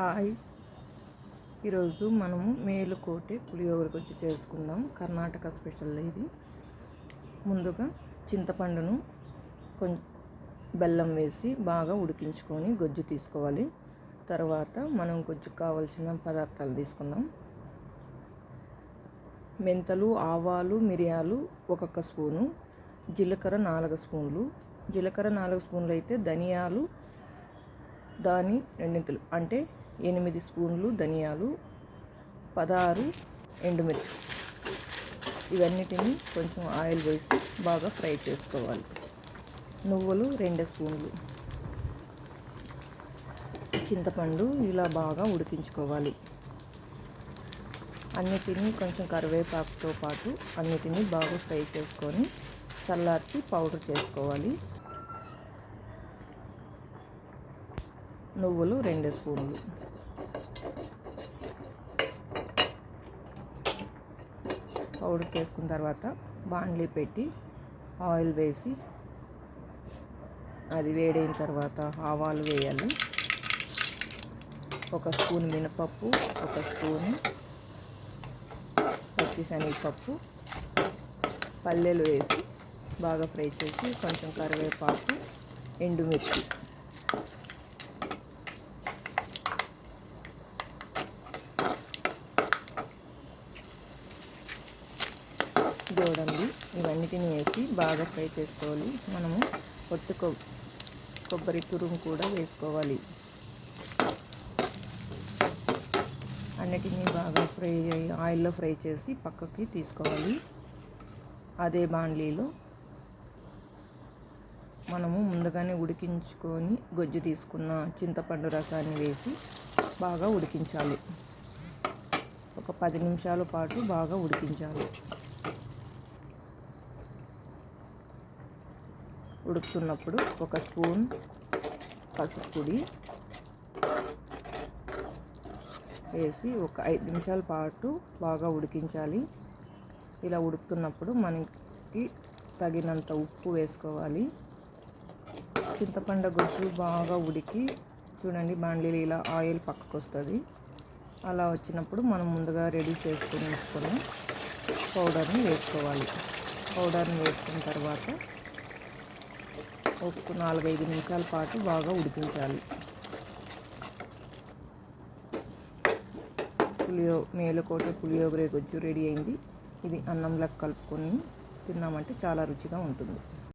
Hi. ఈరోజు మనము మేలుకోటి పులిహోర గుజ్జు చేసుకుందాం. కర్ణాటక స్పెషల్ ఇది. ముందుగా చింతపండును కొంచెం బెల్లం వేసి బాగా ఉడికించుకొని గొజ్జు తీసుకోవాలి. తర్వాత మనం గొజ్జు కావాల్సిన పదార్థాలు తీసుకుందాం. మెంతలు ఆవాలు మిరియాలు ఒక్కొక్క స్పూను జీలకర్ర నాలుగు స్పూన్లు. జీలకర్ర నాలుగు స్పూన్లు అయితే ధనియాలు దాని రెండింతలు. అంటే ఎనిమిది స్పూన్లు ధనియాలు పదహారు ఎండుమిర్చి. ఇవన్నిటిని కొంచెం ఆయిల్ వేసి బాగా ఫ్రై చేసుకోవాలి. నువ్వులు రెండు స్పూన్లు. చింతపండు ఇలా బాగా ఉడికించుకోవాలి. అన్నిటినీ కొంచెం కరివేపాకుతో పాటు అన్నిటినీ బాగా ఫ్రై చేసుకొని చల్లార్చి పౌడర్ చేసుకోవాలి. నువ్వులు రెండు స్పూన్లు. పౌడర్ చేసుకున్న తర్వాత బాండ్లీ పెట్టి ఆయిల్ వేసి అది వేడైన తర్వాత ఆవాలు వేయాలి. ఒక స్పూన్ మినపప్పు ఒక స్పూన్ పచ్చి శనగపప్పు పల్లెలు వేసి బాగా ఫ్రై చేసి కొంచెం కరివేపాకు ఎండుమిర్చి. చూడండి ఇవన్నిటిని వేసి బాగా ఫ్రై చేసుకోవాలి. మనము పొట్టు కొబ్బరి తురుము కూడా వేసుకోవాలి. అన్నిటినీ బాగా ఫ్రై ఆయిల్లో ఫ్రై చేసి పక్కకి తీసుకోవాలి. అదే బాండ్లీలో మనము ముందుగానే ఉడికించుకొని గొజ్జు తీసుకున్న చింతపండు రసాన్ని వేసి బాగా ఉడికించాలి. ఒక పది నిమిషాల పాటు బాగా ఉడికించాలి. ఉడుకుతున్నప్పుడు ఒక స్పూన్ పసుపు పొడి వేసి ఒక ఐదు నిమిషాల పాటు బాగా ఉడికించాలి. ఇలా ఉడుకుతున్నప్పుడు మనకి తగినంత ఉప్పు వేసుకోవాలి. చింతపండు గుజ్జు బాగా ఉడికి చూడండి బాండీలు ఇలా ఆయిల్ పక్కకు వస్తుంది అలా వచ్చినప్పుడు మనం ముందుగా రెడీ చేసుకుని వేసుకొని పౌడర్ని వేసుకోవాలి. పౌడర్ని వేసుకున్న తర్వాత ఒక నాలుగైదు నిమిషాల పాటు బాగా ఉడికించాలి. పులియో మేలకోట పులియోగరే గుజ్జు రెడీ అయింది. ఇది అన్నంలోకి కలుపుకొని తిన్నామంటే చాలా రుచిగా ఉంటుంది.